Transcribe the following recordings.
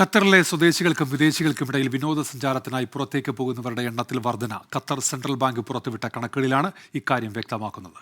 ഖത്തറിലെ സ്വദേശികൾക്കും വിദേശികൾക്കും ഇടയിൽ വിനോദസഞ്ചാരത്തിനായി പുറത്തേക്ക് പോകുന്നവരുടെ എണ്ണത്തിൽ വർധന ഖത്തർ സെൻട്രൽ ബാങ്ക് പുറത്തുവിട്ട കണക്കുകളിലാണ് ഇക്കാര്യം വ്യക്തമാക്കുന്നത്.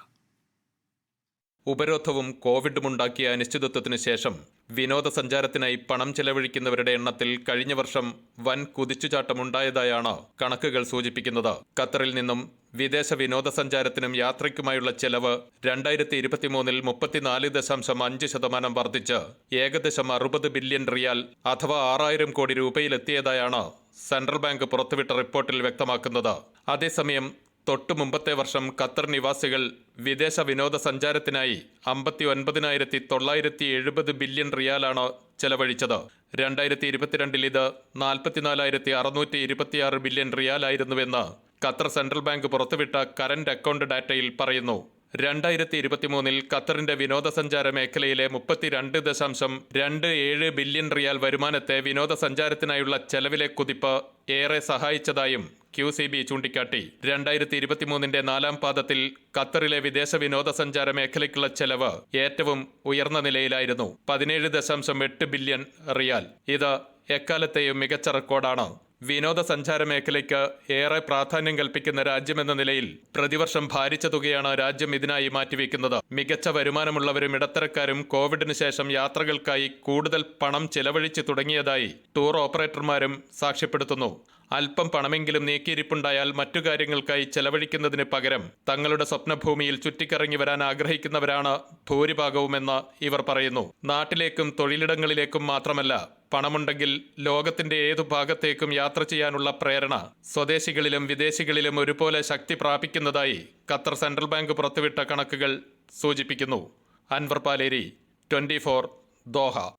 ഉപരോധവും കോവിഡും ഉണ്ടാക്കിയ അനിശ്ചിതത്വത്തിന് ശേഷം വിനോദസഞ്ചാരത്തിനായി പണം ചെലവഴിക്കുന്നവരുടെ എണ്ണത്തിൽ കഴിഞ്ഞ വർഷം വൻ കുതിച്ചുചാട്ടമുണ്ടായതായാണ് കണക്കുകൾ സൂചിപ്പിക്കുന്നത്. ഖത്തറിൽ നിന്നും വിദേശ വിനോദസഞ്ചാരത്തിനും യാത്രയ്ക്കുമായുള്ള ചെലവ് രണ്ടായിരത്തി ഇരുപത്തിമൂന്നിൽ മുപ്പത്തിനാല് ദശാംശം അഞ്ച് ശതമാനം വർദ്ധിച്ച് ഏകദേശം അറുപത് ബില്യൺ റിയാൽ അഥവാ ആറായിരം കോടി രൂപയിലെത്തിയതായാണ് സെൻട്രൽ ബാങ്ക് പുറത്തുവിട്ട റിപ്പോർട്ടിൽ വ്യക്തമാക്കുന്നത്. അതേസമയം തൊട്ടു മുമ്പത്തെ വർഷം ഖത്തർ നിവാസികൾ വിദേശ വിനോദസഞ്ചാരത്തിനായി അമ്പത്തി ഒൻപതിനായിരത്തി തൊള്ളായിരത്തി എഴുപത് ബില്യൺ റിയാലാണ് ചെലവഴിച്ചത്. രണ്ടായിരത്തി ഇരുപത്തിരണ്ടിൽ ഇത് നാൽപ്പത്തിനാലായിരത്തി അറുന്നൂറ്റി ഇരുപത്തിയാറ് ബില്യൺ റിയാലായിരുന്നുവെന്ന് ഖത്തർ സെൻട്രൽ ബാങ്ക് പുറത്തുവിട്ട കറന്റ് അക്കൗണ്ട് ഡാറ്റയിൽ പറയുന്നു. രണ്ടായിരത്തി ഇരുപത്തിമൂന്നിൽ ഖത്തറിന്റെ വിനോദസഞ്ചാര മേഖലയിലെ മുപ്പത്തിരണ്ട് ദശാംശം രണ്ട് ഏഴ് ബില്യൺ റിയാൽ വരുമാനത്തെ വിനോദസഞ്ചാരത്തിനായുള്ള ചെലവിലെ കുതിപ്പ് ഏറെ സഹായിച്ചതായും ക്യു സി ബി ചൂണ്ടിക്കാട്ടി രണ്ടായിരത്തി ഇരുപത്തിമൂന്നിന്റെ നാലാം പാദത്തിൽ ഖത്തറിലെ വിദേശ വിനോദസഞ്ചാര മേഖലയ്ക്കുള്ള ചെലവ് ഏറ്റവും ഉയർന്ന നിലയിലായിരുന്നു. പതിനേഴ് ദശാംശം എട്ട് ബില്യൺ റിയാൽ. ഇത് എക്കാലത്തെയും മികച്ച റെക്കോർഡാണ്. വിനോദസഞ്ചാര മേഖലയ്ക്ക് ഏറെ പ്രാധാന്യം കൽപ്പിക്കുന്ന രാജ്യമെന്ന നിലയിൽ പ്രതിവർഷം ഭാരിച്ച തുകയാണ് രാജ്യം ഇതിനായി മാറ്റിവെക്കുന്നത്. മികച്ച വരുമാനമുള്ളവരും ഇടത്തരക്കാരും കോവിഡിന് ശേഷം യാത്രകൾക്കായി കൂടുതൽ പണം ചെലവഴിച്ചു തുടങ്ങിയതായി ടൂർ ഓപ്പറേറ്റർമാരും സാക്ഷ്യപ്പെടുത്തുന്നു. അല്പം പണമെങ്കിലും നീക്കിയിരിപ്പുണ്ടായാൽ മറ്റു കാര്യങ്ങൾക്കായി ചെലവഴിക്കുന്നതിന് പകരം തങ്ങളുടെ സ്വപ്നഭൂമിയിൽ ചുറ്റിക്കറങ്ങി വരാൻ ആഗ്രഹിക്കുന്നവരാണ് ഭൂരിഭാഗവുമെന്ന് ഇവർ പറയുന്നു. നാട്ടിലേക്കും തൊഴിലിടങ്ങളിലേക്കും മാത്രമല്ല പണമുണ്ടെങ്കിൽ ലോകത്തിന്റെ ഏതു ഭാഗത്തേക്കും യാത്ര ചെയ്യാനുള്ള പ്രേരണ സ്വദേശികളിലും വിദേശികളിലും ഒരുപോലെ ശക്തി പ്രാപിക്കുന്നതായി ഖത്തർ സെൻട്രൽ ബാങ്ക് പുറത്തുവിട്ട കണക്കുകൾ സൂചിപ്പിക്കുന്നു. Anwar Paleri twenty Doha.